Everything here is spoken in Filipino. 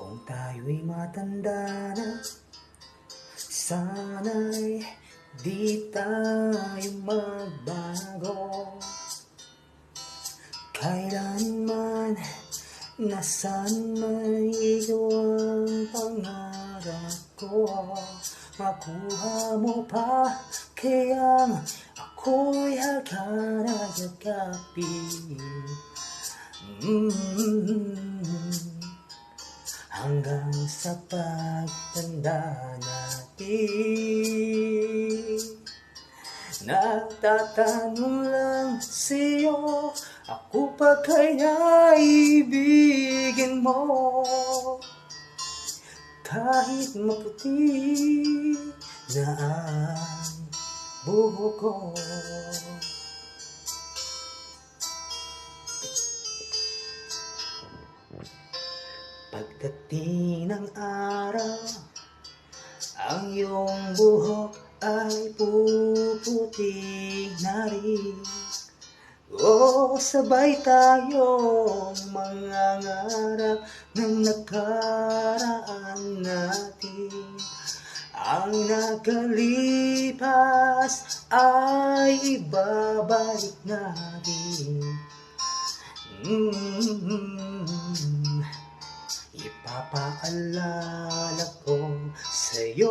Kung tayo'y matanda na Sana'y di tayo magbago. Kailanman Nasaan man ang pangarap ko Makuha mo pa Kayang ako'y hagarag at kapit Mm, Hanggang sa pagtanda natin. Nagtatanong lang sa'yo Ako pa kaya ibigin mo? Kahit maputi na ang buhok ko Pagdating ng araw Ang iyong buhok ay puputi na rin O sabay tayong mangangarap ng nakaraan natin. Ang nakalipas ay ibabalik natin Papaalala ko sa'yo.